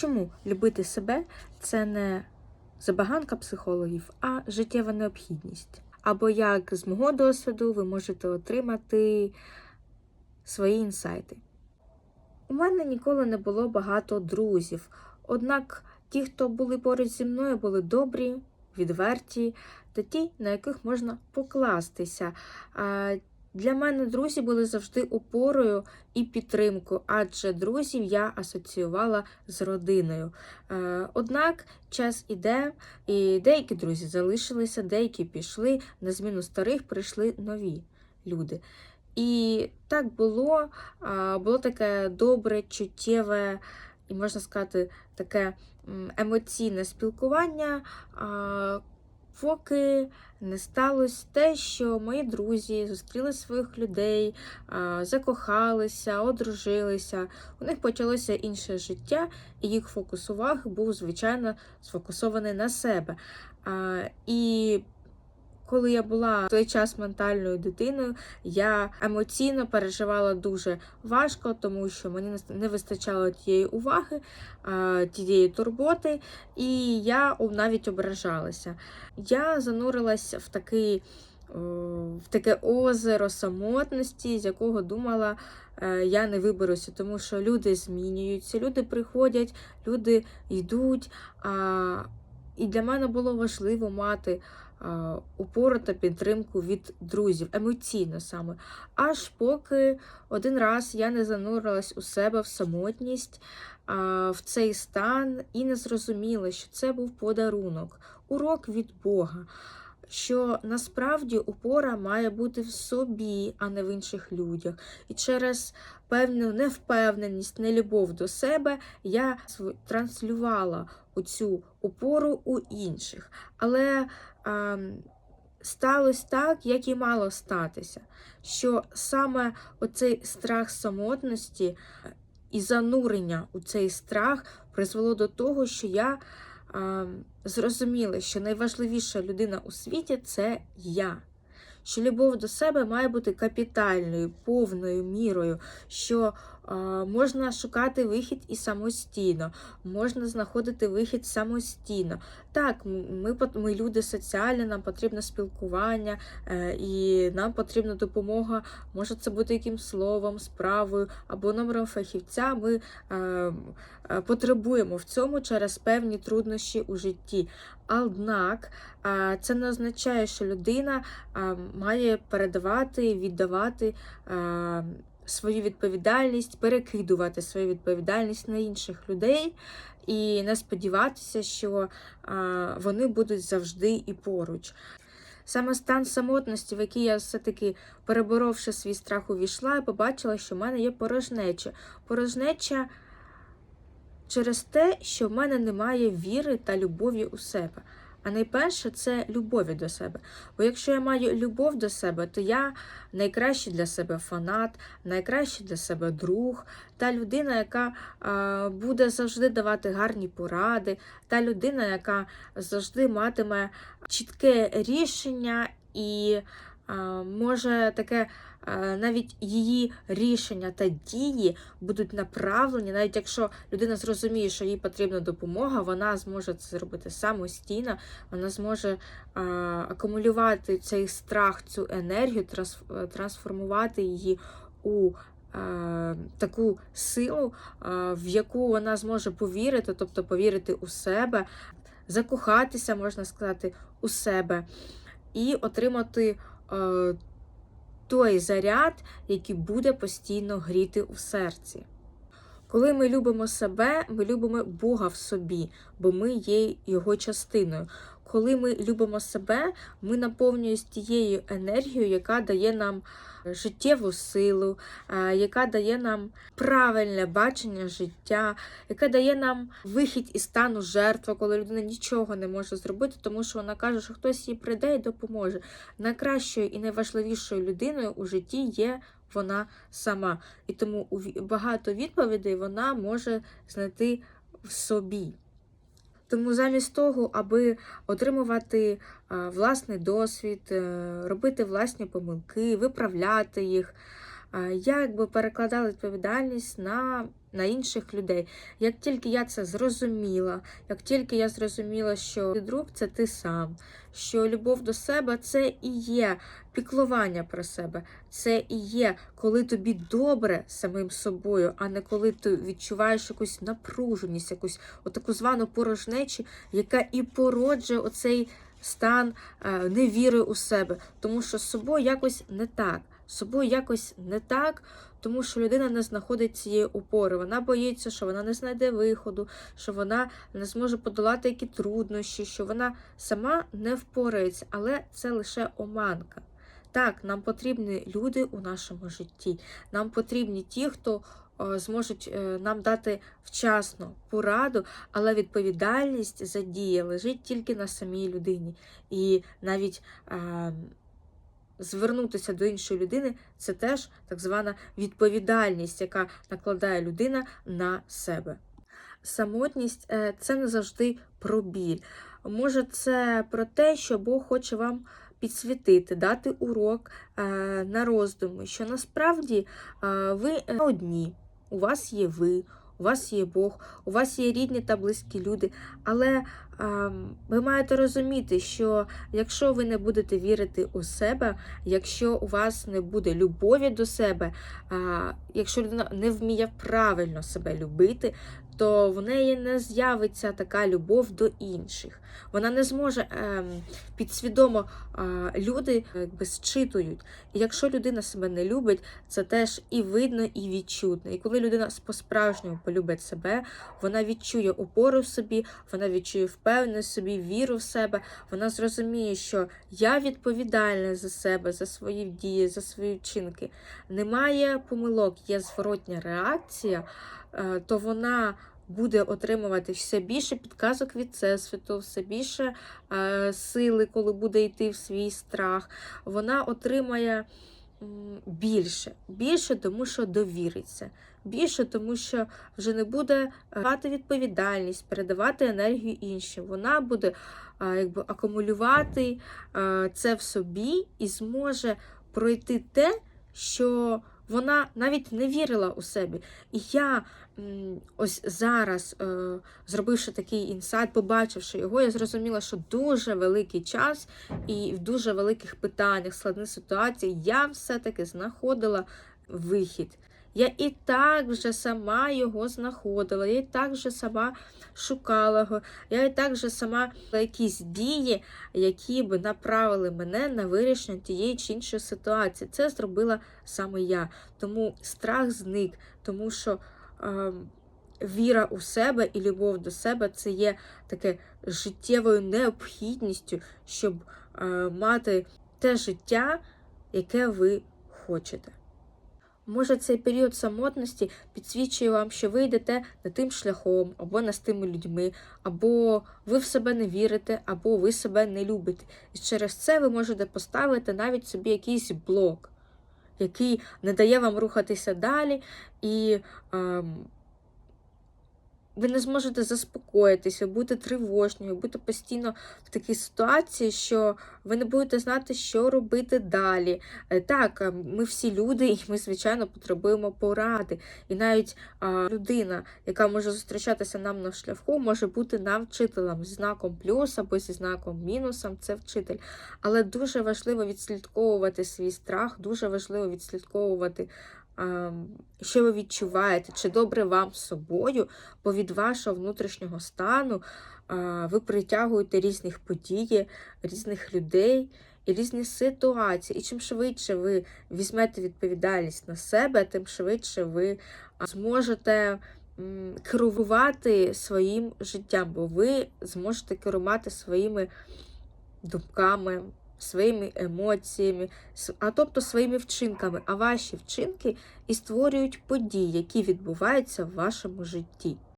Чому любити себе це не забаганка психологів, а життєва необхідність? Або як з мого досвіду ви можете отримати свої інсайти. У мене ніколи не було багато друзів, однак ті, хто були поруч зі мною, були добрі, відверті та ті, на яких можна покластися. Для мене друзі були завжди опорою і підтримкою, адже друзів я асоціювала з родиною. Е, Однак час іде, і деякі друзі залишилися, деякі пішли, на зміну старих прийшли нові люди. І так було, було таке добре, чуттєве і, можна сказати, таке емоційне спілкування, поки не сталося те, що мої друзі зустріли своїх людей, закохалися, одружилися. У них почалося інше життя, і їх фокус уваги був, звичайно, сфокусований на себе. І коли я була в той час ментальною дитиною, я емоційно переживала дуже важко, тому що мені не вистачало тієї уваги, тієї турботи, і я навіть ображалася. Я занурилась в такий. В таке озеро самотності, з якого думала, е, я не виберуся, тому що люди змінюються, люди приходять, люди йдуть. І для мене було важливо мати а, опору та підтримку від друзів, емоційно саме. Аж поки один раз я не занурилась у себе в самотність, в цей стан і не зрозуміла, що це був подарунок, урок від Бога. Що насправді опора має бути в собі, а не в інших людях. І через певну невпевненість, нелюбов до себе я транслювала оцю опору у інших. Але а, сталося так, як і мало статися. Що саме оцей страх самотності і занурення у цей страх призвело до того, що я а, зрозуміла, що найважливіша людина у світі це я. Що любов до себе має бути капітальною, повною мірою, що можна шукати вихід і самостійно, можна знаходити вихід самостійно. Так, ми, ми люди соціальні, нам потрібно спілкування е, і нам потрібна допомога. Може це бути якимсь словом, справою або номером фахівця. Ми е, е, потребуємо в цьому через певні труднощі у житті. Однак це не означає, що людина має передавати, віддавати свою відповідальність, перекидувати свою відповідальність на інших людей і не сподіватися, що вони будуть завжди і поруч. Саме стан самотності, в який я все-таки, переборовши свій страх, увійшла, і побачила, що в мене є порожнеча. Порожнеча через те, що в мене немає віри та любові у себе. А найперше це любові до себе. Бо якщо я маю любов до себе, то я найкращий для себе фанат, найкращий для себе друг, та людина, яка буде завжди давати гарні поради, та людина, яка завжди матиме чітке рішення і може таке. Навіть її рішення та дії будуть направлені, навіть якщо людина зрозуміє, що їй потрібна допомога, вона зможе це зробити самостійно, вона зможе акумулювати цей страх, цю енергію, трансформувати її у таку силу, в яку вона зможе повірити, тобто повірити у себе, закохатися, можна сказати, у себе, і отримати. А, той заряд, який буде постійно гріти у серці. Коли ми любимо себе, ми любимо Бога в собі, бо ми є його частиною. Коли ми любимо себе, ми наповнюємося тією енергією, яка дає нам життєву силу, е, яка дає нам правильне бачення життя, яка дає нам вихід із стану жертви, коли людина нічого не може зробити, тому що вона каже, що хтось їй прийде і допоможе. Найкращою і найважливішою людиною у житті є вона сама. І тому багато відповідей вона може знайти в собі. Тому замість того, аби отримувати власний досвід, е, робити власні помилки, виправляти їх, а, як би перекладали відповідальність на, на інших людей. Як тільки я це зрозуміла, як тільки я зрозуміла, що ти друг це ти сам, що любов до себе це і є піклування про себе, це і є, коли тобі добре самим собою, а не коли ти відчуваєш якусь напруженість, якусь отаку звану порожнечу, яка і породжує оцей стан е, невіри у себе, тому що з собою якось не так. Собою якось не так, тому що людина не знаходить цієї опори. Вона боїться, що вона не знайде виходу, що вона не зможе подолати які труднощі, що вона сама не впорається, але це лише оманка. Так, нам потрібні люди у нашому житті. Нам потрібні ті, хто е, зможуть е, нам дати вчасно пораду, але відповідальність за дії лежить тільки на самій людині. І навіть е, звернутися до іншої людини це теж так звана відповідальність, яка накладає людина на себе. Самотність е, це не завжди про біль. Може, це про те, що Бог хоче вам підсвітити, дати урок е, на роздуми, що насправді е, ви одні, у вас є ви, у вас є Бог, у вас є рідні та близькі люди. Але е, ви маєте розуміти, що якщо ви не будете вірити у себе, якщо у вас не буде любові до себе, е, якщо людина не вміє правильно себе любити, то в неї не з'явиться така любов до інших. Вона не зможе ем, підсвідомо е, люди якби зчитують. І якщо людина себе не любить, це теж і видно, і відчутно. І коли людина по-справжньому полюбить себе, вона відчує опору в собі, вона відчує впевненість в собі, віру в себе. Вона зрозуміє, що я відповідальна за себе, за свої дії, за свої вчинки. Немає помилок, є зворотня реакція, е, то вона буде отримувати все більше підказок від Всесвіту, все більше е, сили, коли буде йти в свій страх. Вона отримає більше, більше, тому що довіриться. Більше, тому що вже не буде брати відповідальність, передавати енергію іншим. Вона буде якби акумулювати це в собі і зможе пройти те, що вона навіть не вірила у себе. І я ось зараз, е, зробивши такий інсайт, побачивши його, я зрозуміла, що дуже великий час і в дуже великих питаннях, складних ситуацій, я все-таки знаходила вихід. Я і так вже сама його знаходила, я і так вже сама шукала його, я і так вже сама якісь дії, які би направили мене на вирішення тієї чи іншої ситуації. Це зробила саме я. Тому страх зник, тому що е, віра у себе і любов до себе це є таке життєвою необхідністю, щоб е, мати те життя, яке ви хочете. Може, цей період самотності підсвічує вам, що ви йдете не тим шляхом, або не з тими людьми, або ви в себе не вірите, або ви себе не любите. І через це ви можете поставити навіть собі якийсь блок, який не дає вам рухатися далі, і ем, ви не зможете заспокоїтися, бути тривожною, бути постійно в такій ситуації, що ви не будете знати, що робити далі. Е, Так, е, ми всі люди, і ми, звичайно, потребуємо поради. І навіть людина, яка може зустрічатися нам на шляху, може бути нам вчителем зі знаком плюс або зі знаком мінусом, це вчитель. Але дуже важливо відслідковувати свій страх, дуже важливо відслідковувати. а, Що ви відчуваєте, чи добре вам з собою, бо від вашого внутрішнього стану ви притягуєте різних подій, різних людей і різні ситуації. І чим швидше ви візьмете відповідальність на себе, тим швидше ви зможете керувати своїм життям, бо ви зможете керувати своїми думками. Своїми емоціями, а тобто своїми вчинками. А ваші вчинки і створюють події, які відбуваються в вашому житті.